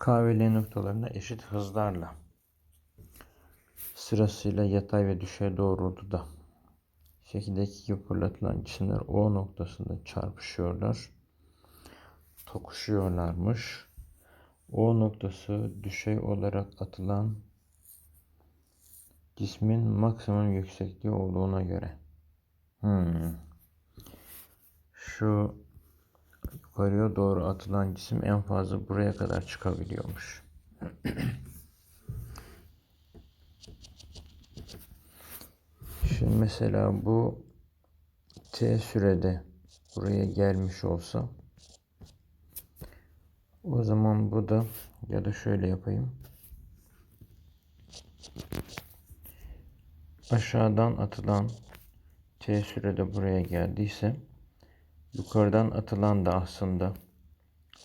K ve L noktalarına eşit hızlarla sırasıyla yatay ve düşey doğrultuda şekildeki gibi cisimler O noktasında çarpışıyorlar. Tokuşuyorlarmış. O noktası düşey olarak atılan cismin maksimum yüksekliği olduğuna göre. Hmm. Şu yukarıya doğru atılan cisim en fazla buraya kadar çıkabiliyormuş. Şimdi mesela bu t sürede buraya gelmiş olsa o zaman bu da ya da şöyle yapayım. Aşağıdan atılan t sürede buraya geldiyse yukarıdan atılan da aslında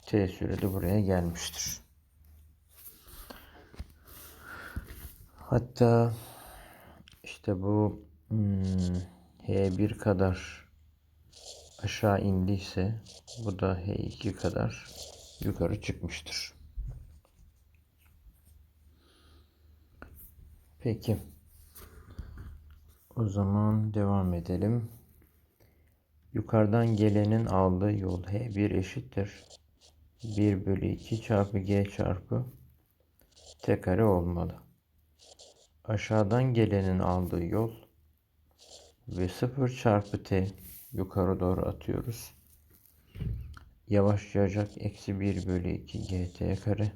t sürede buraya gelmiştir. Hatta işte bu hmm, H1 kadar aşağı indiyse bu da H2 kadar yukarı çıkmıştır. Peki. O zaman devam edelim. Yukarıdan gelenin aldığı yol H1 eşittir. 1 bölü 2 çarpı G çarpı T kare olmalı. Aşağıdan gelenin aldığı yol ve 0 çarpı T yukarı doğru atıyoruz. Yavaşlayacak eksi 1 bölü 2 GT kare.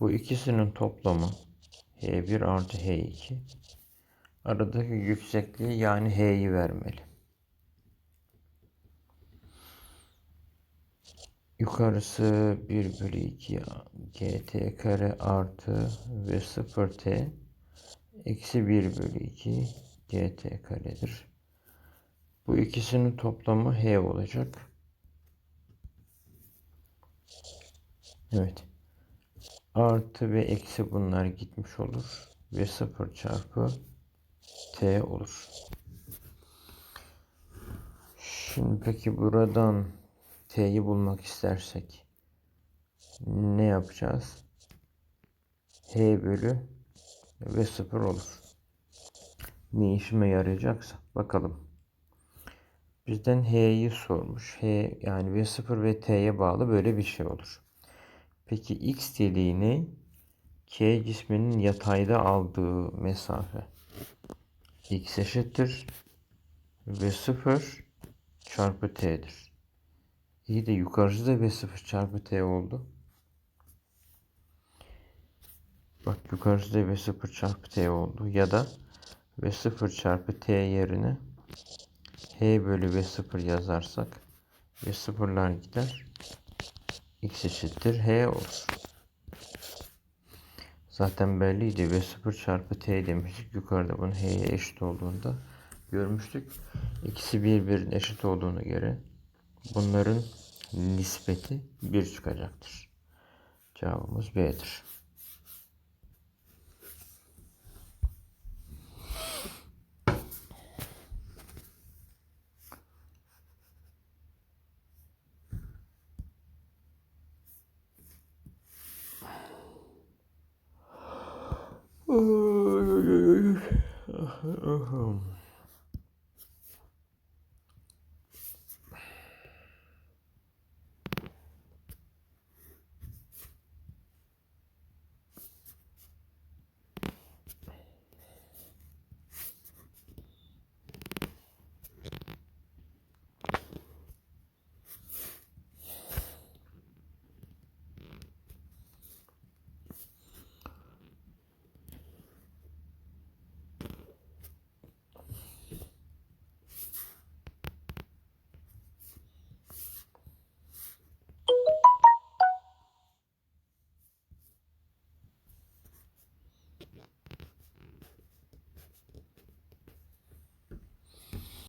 Bu ikisinin toplamı H1 artı H2 aradaki yüksekliği yani H'yi vermeli. Yukarısı 1 bölü 2 gt kare artı ve 0t eksi 1 bölü 2 gt karedir. Bu ikisinin toplamı h olacak. Evet. Artı ve eksi bunlar gitmiş olur. Ve 0 çarpı t olur. Şimdi peki buradan t'yi bulmak istersek ne yapacağız? h bölü ve 0 olur. Ne işime yarayacaksa bakalım. Bizden h'yi sormuş. h yani v 0 ve t'ye bağlı böyle bir şey olur. Peki x dediğini k cisminin yatayda aldığı mesafe x eşittir v 0 çarpı t'dir. İyi de yukarısı da V0 çarpı T oldu. Bak yukarısı da V0 çarpı T oldu. Ya da V0 çarpı T yerine H bölü V0 yazarsak V0'lar gider. X eşittir H olur. Zaten belliydi. V0 çarpı T demiştik. Yukarıda bunun H'ye eşit olduğunda görmüştük. İkisi birbirine eşit olduğunu göre bunların nispeti 1 çıkacaktır. Cevabımız B'dir. Oh, oh, oh, oh.